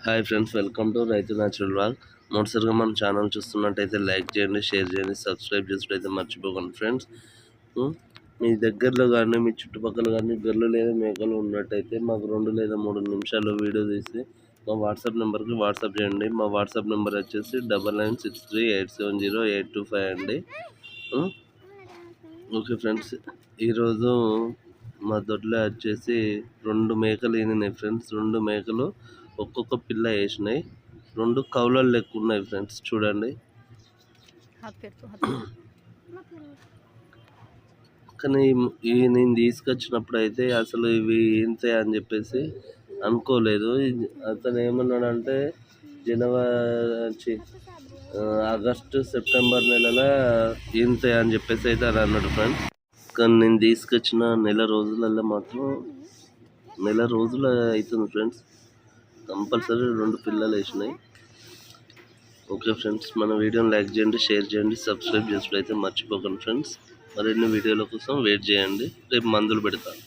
Hi friends welcome to Raithu natural wall మొదటిసారిగా మన channel చూస్తున్నట్టయితే లైక్ చేయండి షేర్ చేయండి సబ్స్క్రైబ్ చేసుకుంటే మర్చిపోకండి ఫ్రెండ్స్ hmm? మీ దగ్గరలో కానీ మీ చుట్టుపక్కల కానీ గొర్రెలు లేదా మేకలు ఉన్నట్టయితే మాకు రెండు లేదా మూడు నిమిషాలు వీడియో తీసి మా వాట్సాప్ నెంబర్కి వాట్సాప్ చేయండి. మా వాట్సాప్ నెంబర్ వచ్చేసి double nine six three eight seven zero eight two five అండి. Hmm? ఓకే ఫ్రెండ్స్ ఈరోజు మా దొడ్లో వచ్చేసి రెండు మేకలు ఈనినాయి ఫ్రెండ్స్ రెండు మేకలు ఒక్కొక్క పిల్ల వేసినాయి. రెండు కౌలలు లెక్క ఉన్నాయి ఫ్రెండ్స్ చూడండి. కానీ ఇవి నేను తీసుకొచ్చినప్పుడు అయితే అసలు ఇవి ఏంతే అని చెప్పేసి అనుకోలేదు. అతను ఏమన్నాడంటే జనవరి ఆగస్టు సెప్టెంబర్ నెలల ఇంతే అని చెప్పేసి అయితే అని అన్నాడు ఫ్రెండ్స్. కానీ నేను తీసుకొచ్చిన నెల రోజులలో మాత్రం నెల రోజులు అవుతుంది ఫ్రెండ్స్. కంపల్సరీ రెండు పిల్లలు వేసినాయి. ఓకే ఫ్రెండ్స్ మన వీడియోని లైక్ చేయండి షేర్ చేయండి సబ్స్క్రైబ్ చేసుకుంటే అయితే మర్చిపోకండి ఫ్రెండ్స్. మరిన్ని వీడియోల కోసం వెయిట్ చేయండి. రేపు మందులు పెడతాను.